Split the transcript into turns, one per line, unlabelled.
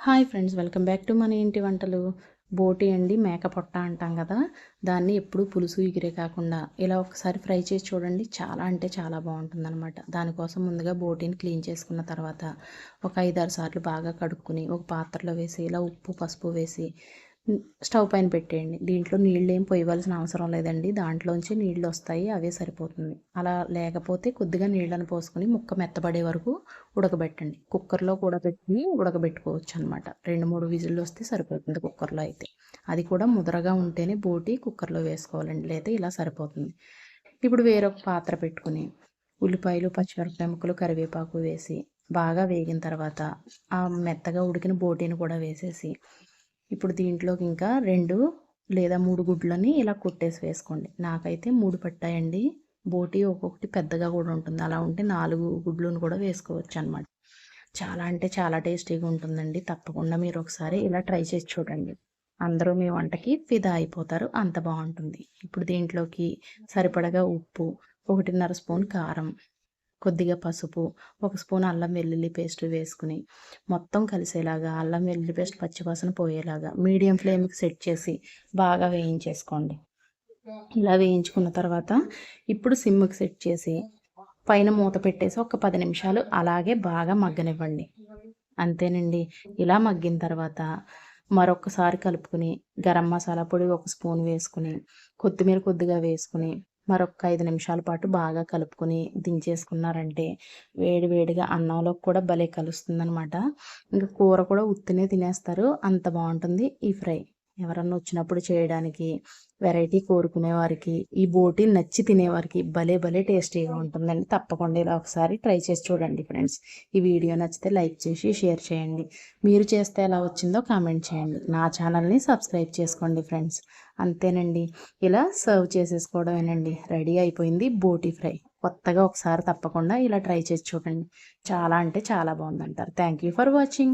Hi friends welcome back to మన ఇంటి వంటలు. బోటి అండి మేక పొట్ట అంటాం కదా. దాన్ని ఎప్పుడు పులుసు ఎగిరే కాకుండా ఇలా ఒకసారి ఫ్రై చేసి చూడండి చాలా అంటే చాలా బాగుంటుందన్నమాట. దానికోసం ముందుగా బోటీని క్లీన్ చేసుకున్న తర్వాత ఒక ఐదారు సార్లు బాగా కడుక్కుని ఒక పాత్రలో వేసి ఇలా ఉప్పు పసుపు వేసి స్టవ్ పైన పెట్టేయండి. దీంట్లో నీళ్ళు ఏం పోయవలసిన అవసరం లేదండి. దాంట్లోంచి నీళ్ళు వస్తాయి అవే సరిపోతుంది. అలా లేకపోతే కొద్దిగా నీళ్ళని పోసుకొని ముక్క మెత్తబడే వరకు ఉడకబెట్టండి. కుక్కర్లో కూడా పెట్టి ఉడకబెట్టుకోవచ్చు అనమాట రెండు మూడు విజిల్లు వస్తే సరిపోతుంది కుక్కర్లో అయితే. అది కూడా ముదరగా ఉంటేనే బోటి కుక్కర్లో వేసుకోవాలండి. లేదా ఇలా సరిపోతుంది. ఇప్పుడు వేరొక పాత్ర పెట్టుకుని ఉల్లిపాయలు పచ్చిమిరపకాయ ముక్కలు కరివేపాకు వేసి బాగా వేగిన తర్వాత ఆ మెత్తగా ఉడికిన బోటీని కూడా వేసేసి ఇప్పుడు దీంట్లోకి ఇంకా రెండు లేదా మూడు గుడ్లని ఇలా కొట్టేసి వేసుకోండి. నాకైతే మూడు పట్టాయండి. బోటి ఒక్కొక్కటి పెద్దగా కూడా ఉంటుంది. అలా ఉంటే నాలుగు గుడ్లను కూడా వేసుకోవచ్చు అనమాట చాలా అంటే చాలా టేస్టీగా ఉంటుందండి. తప్పకుండా మీరు ఒకసారి ఇలా ట్రై చేసి చూడండి. అందరూ మీ వంటకి ఫిదా అయిపోతారు. అంత బాగుంటుంది. ఇప్పుడు దీంట్లోకి సరిపడగా ఉప్పు ఒకటిన్నర స్పూన్ కారం కొద్దిగా పసుపు ఒక స్పూన్ అల్లం వెల్లుల్లి పేస్ట్ వేసుకుని మొత్తం కలిసేలాగా అల్లం వెల్లుల్లి పేస్ట్ పచ్చివాసన పోయేలాగా మీడియం ఫ్లేమ్కి సెట్ చేసి బాగా వేయించేసుకోండి. ఇలా వేయించుకున్న తర్వాత ఇప్పుడు సిమ్కి సెట్ చేసి పైన మూత పెట్టేసి ఒక పది నిమిషాలు అలాగే బాగా మగ్గనివ్వండి. అంతేనండి. ఇలా మగ్గిన తర్వాత మరొకసారి కలుపుకుని గరం మసాలా పొడి ఒక స్పూన్ వేసుకుని కొత్తిమీర కొద్దిగా వేసుకుని మరొక ఐదు నిమిషాల పాటు బాగా కలుపుకొని దించేసుకున్నారంటే వేడి వేడిగా అన్నంలో కూడా భలే కలుస్తుంది అనమాట ఇంకా కూర కూడా ఉత్తినే తినేస్తారు. అంత బాగుంటుంది ఈ ఫ్రై. ఎవరన్నా వచ్చినప్పుడు చేయడానికి వెరైటీ కోరుకునేవారికి ఈ బోటి నచ్చి తినేవారికి భలే భలే టేస్టీగా ఉంటుందండి. తప్పకుండా ఇలా ఒకసారి ట్రై చేసి చూడండి ఫ్రెండ్స్. ఈ వీడియో నచ్చితే లైక్ చేసి షేర్ చేయండి. మీరు చేస్తే ఎలా వచ్చిందో కామెంట్ చేయండి. నా ఛానల్ని సబ్స్క్రైబ్ చేసుకోండి ఫ్రెండ్స్. అంతేనండి. ఇలా సర్వ్ చేసేసుకోవడమేనండి. రెడీ అయిపోయింది బోటి ఫ్రై. కొత్తగా ఒకసారి తప్పకుండా ఇలా ట్రై చేసి చూడండి. చాలా అంటే చాలా బాగుందంటారు. Thank you for watching.